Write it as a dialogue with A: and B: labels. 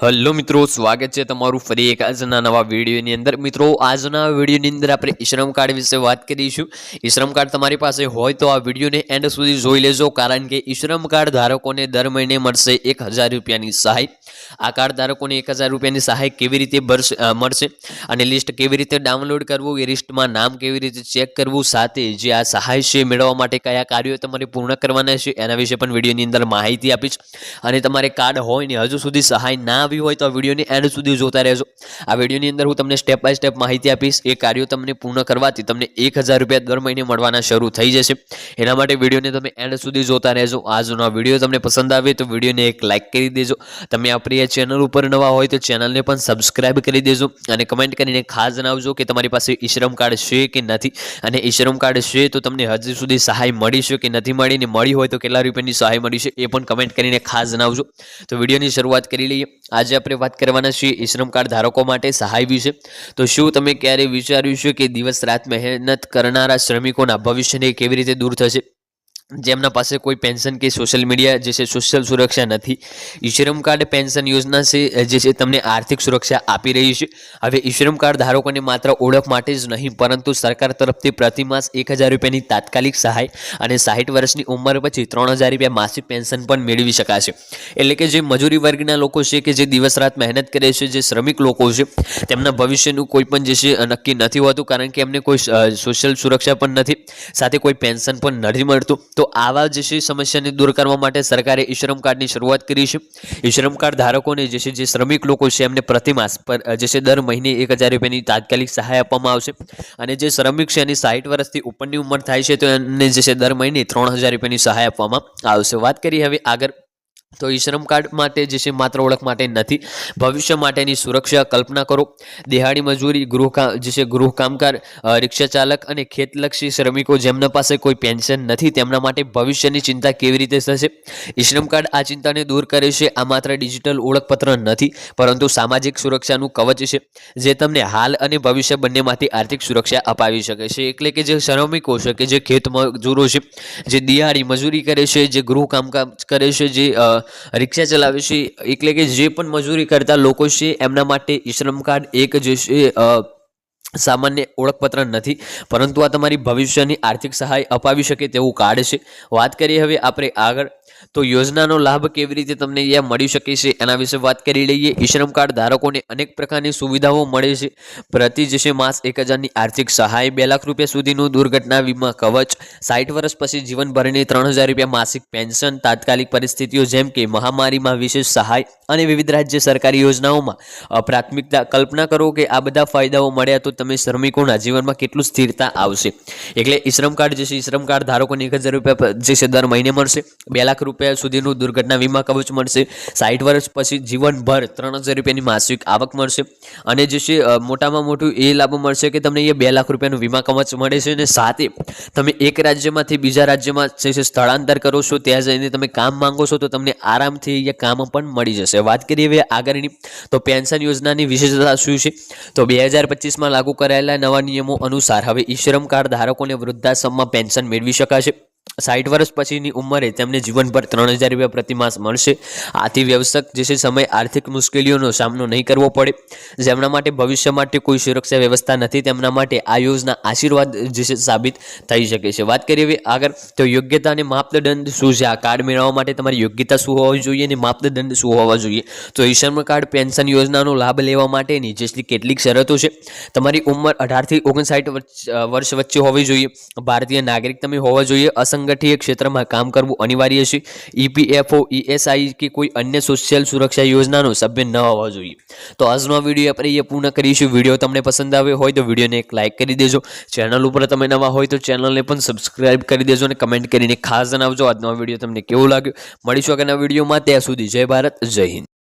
A: Hello મિત્રો, સ્વાગત છે તમારું ફરી એક આજના નવા વિડીયોની અંદર. મિત્રો, આજના વિડીયોની અંદર આપણે ઈશ્રમ કાર્ડ વિશે વાત કરીશું. ઈશ્રમ કાર્ડ તમારી પાસે હોય તો આ વિડીયોને એન્ડ સુધી જોઈ લેજો, કારણ કે ઈશ્રમ કાર્ડ ધારકોને દર મહિને મળશે એક રૂપિયાની સહાય. આ કાર્ડ ધારકોને એક રૂપિયાની સહાય કેવી રીતે મળશે અને લિસ્ટ કેવી રીતે ડાઉનલોડ કરવું, એ લિસ્ટમાં નામ કેવી રીતે ચેક કરવું, સાથે જે આ સહાય છે મેળવવા માટે કયા કાર્યો તમારે પૂર્ણ કરવાના છે, એના વિશે પણ વિડીયોની અંદર માહિતી આપીશ. અને તમારે કાર્ડ હોય ને હજુ સુધી સહાય ના આવી હોય તો આ વિડીયોની એન્ડ સુધી જોતા રહેજો. આ વિડીયોની અંદર હું તમને સ્ટેપ બાય સ્ટેપ માહિતી આપીશ. એ કાર્યો તમને પૂર્ણ કરવાથી તમને એક રૂપિયા દર મહિને મળવાના શરૂ થઈ જશે. એના માટે વિડીયોને તમે એન્ડ સુધી જોતા રહેજો. આજનો આ વીડિયો તમને પસંદ આવે તો વિડીયોને એક લાઇક કરી દેજો. તમે આપણી આ ચેનલ ઉપર નવા હોય તો ચેનલને પણ સબસ્ક્રાઇબ કરી દેજો અને કમેન્ટ કરીને ખાસ જણાવજો કે તમારી પાસે ઈશ્રમ કાર્ડ છે કે નથી. અને ઈશ્રમ કાર્ડ છે તો તમને હજી સુધી સહાય મળી છે કે નથી મળી ને મળી હોય તો કેટલા રૂપિયાની સહાય મળી છે એ પણ કમેન્ટ કરીને ખાસ જણાવજો. તો વિડીયોની શરૂઆત કરી લઈએ. આજે આપણે વાત કરવાના છીએ ઈશ્રમ કાર્ડ ધારકો માટે સહાય વિશે. તો શું તમે ક્યારે વિચાર્યું છે કે દિવસ રાત મહેનત કરનારા શ્રમિકોના ભવિષ્યને કેવી રીતે દૂર થશે? જેમના પાસે કોઈ પેન્શન કે સોશિયલ મીડિયા જે છે સોશિયલ સુરક્ષા નથી. ઈશ્રમ કાર્ડ પેન્શન યોજના છે જે છે, તમને આર્થિક સુરક્ષા આપી રહી છે. હવે ઈશ્રમ કાર્ડ ધારકોને માત્ર ઓળખ માટે જ નહીં, પરંતુ સરકાર તરફથી પ્રતિ માસ એક હજાર રૂપિયાની તાત્કાલિક સહાય અને સાહીઠ વર્ષની ઉંમર પછી ત્રણ હજાર રૂપિયા માસિક પેન્શન પણ મેળવી શકાશે. એટલે કે જે મજૂરી વર્ગના લોકો છે કે જે દિવસ રાત મહેનત કરે છે, જે શ્રમિક લોકો છે, તેમના ભવિષ્યનું કોઈ પણ જે છે નક્કી નથી હોતું, કારણ કે એમને કોઈ સોશિયલ સુરક્ષા પણ નથી, સાથે કોઈ પેન્શન પણ નથી મળતું. તો આવા જે છે સમસ્યાને દૂર કરવા માટે સરકારે ઈશ્રમ કાર્ડની શરૂઆત કરી છે. ઈશ્રમ કાર્ડ ધારકોને જે છે જે શ્રમિક લોકો છે એમને પ્રતિમાસ પર જે છે દર મહિને એક હજાર રૂપિયાની તાત્કાલિક સહાય આપવામાં આવશે. અને જે શ્રમિક છે એની સાઠ વર્ષથી ઉપરની ઉંમર થાય છે તો એમને જે છે દર મહિને ત્રણ હજાર રૂપિયાની સહાય આપવામાં આવશે. વાત કરીએ હવે આગળ તો ઈશ્રમ કાર્ડ માટે જે છે, માત્ર ઓળખ માટે નથી. ભવિષ્ય માટેની સુરક્ષા કલ્પના કરો. દિહાડી મજૂરી, ગૃહ જે છે, ગૃહ કામકાર રિક્ષા ચાલક અને ખેતલક્ષી શ્રમિકો જેમના પાસે કોઈ પેન્શન નથી, તેમના માટે ભવિષ્યની ચિંતા કેવી રીતે થશે? ઈ શ્રમ કાર્ડ આ ચિંતાને દૂર કરે છે, આ માત્ર ડિજિટલ ઓળખપત્ર નથી, પરંતુ સામાજિક સુરક્ષાનું કવચ છે, જે તમને હાલ અને ભવિષ્ય બંનેમાંથી આર્થિક સુરક્ષા અપાવી શકે છે. એટલે કે જે શ્રમિકો છે કે જે ખેત મજૂરો છે, જે દિહાડી મજૂરી કરે છે, જે ગૃહ કામકાજ કરે છે, જે રિક્ષા ચલાવે છે, એટલે કે જે પણ મજૂરી કરતા લોકો છે, એમના માટે શ્રમ કાર્ડ એક જે છે સામાન્ય ઓળખપત્ર નથી. પરંતુ આ તમારી ભવિષ્યની આર્થિક સહાય અપાવી શકે તેવું કાર્ડ છે. વાત કરીએ હવે આપણે આગળ તો યોજનાનો લાભ કેવી રીતે તમને અહીંયા મળી શકે છે એના વિશે વાત કરી લઈએ. ઈશ્રમ કાર્ડ ધારકોને અનેક પ્રકારની સુવિધાઓ મળે છે. પ્રતિ જશે માસ એક હજારની આર્થિક સહાય બે લાખ રૂપિયા સુધીનું દુર્ઘટના વીમા કવચ સાઠ વર્ષ પછી જીવનભરની ત્રણ હજાર રૂપિયા માસિક પેન્શન, તાત્કાલિક પરિસ્થિતિઓ જેમ કે મહામારીમાં વિશેષ સહાય અને વિવિધ રાજ્ય સરકારી યોજનાઓમાં પ્રાથમિકતા કલ્પના કરો કે આ બધા ફાયદાઓ મળ્યા તો તમે શ્રમિકોના જીવનમાં કેટલું સ્થિરતા આવશે. એટલે ઈશ્રમ કાર્ડ જે છે, ઈશ્રમ કાર્ડ ધારકોને એક હજાર રૂપિયા જે છે દર મહિને મળશે. બે લાખ રૂપિયા સુધીનું દુર્ઘટના વીમા કવચ મળશે. સાઠ વર્ષ પછી જીવનભર ત્રણ હજાર રૂપિયાની માસિક આવક મળશે. અને જે છે મોટામાં મોટું એ લાભ મળશે કે તમને અહીંયા બે લાખ રૂપિયાનું વીમા કવચ મળે છે અને સાથે તમે એક રાજ્યમાંથી બીજા રાજ્યમાં જે છે, સ્થળાંતર કરો છો, ત્યાં જઈને તમે કામ માંગો છો, તો તમને આરામથી અહીંયા કામ પણ મળી જશે. વાત કરીએ હવે આગળની, તો પેન્શન યોજનાની વિશેષતા શું છે? તો બે હજાર પચીસમાં લાગુ કરાયેલા નવા નિયમો અનુસાર હવે ઈશ્રમ કાર્ડ ધારકોને વૃદ્ધાશ્રમમાં પેન્શન મેળવી શકાશે. સાઠ વર્ષ પછીની ઉંમરે તેમને જીવનભર ત્રણ હજાર રૂપિયા પ્રતિમાસ મળશે. આથી વ્યવસાયક જે છે સમય આર્થિક મુશ્કેલીઓનો સામનો નહીં કરવો પડે. જેમના માટે ભવિષ્ય માટે કોઈ સુરક્ષા વ્યવસ્થા નથી, તેમના માટે આ યોજના આશીર્વાદ જે સાબિત થઈ શકે છે. વાત કરીએ આગળ, તો યોગ્યતા અને માપદંડ શું છે? આ કાર્ડ મેળવવા માટે તમારી યોગ્યતા શું હોવી જોઈએ અને માપદંડ શું હોવા જોઈએ? તો ઈશ્રમ કાર્ડ પેન્શન યોજનાનો લાભ લેવા માટેની જેટલી કેટલીક શરતો છે. તમારી ઉંમર અઢારથી ઓગણસાઠ વર્ષ વચ્ચે હોવી જોઈએ. ભારતીય નાગરિક તમે હોવા જોઈએ. અસંગઠિત ક્ષેત્રમાં કામ કરવું અનિવાર્ય છે. ઈપીએફઓ ઈએસઆઈ કે કોઈ અન્ય સોશિયલ સુરક્ષા યોજનાનો સભ્ય ન હોવા જોઈએ. તો આજનો વીડિયો આપણે એ પૂર્ણ કરીશું. વીડિયો તમને પસંદ આવ્યો હોય તો વિડીયોને એક લાઇક કરી દેજો. ચેનલ ઉપર તમે નવા હોય તો ચેનલને પણ સબસ્ક્રાઇબ કરી દેજો અને કમેન્ટ કરીને ખાસ જણાવજો આજનો વીડિયો તમને કેવો લાગ્યો. મળીશું આગળના વિડીયોમાં. ત્યાં સુધી જય ભારત, જય હિન્દ.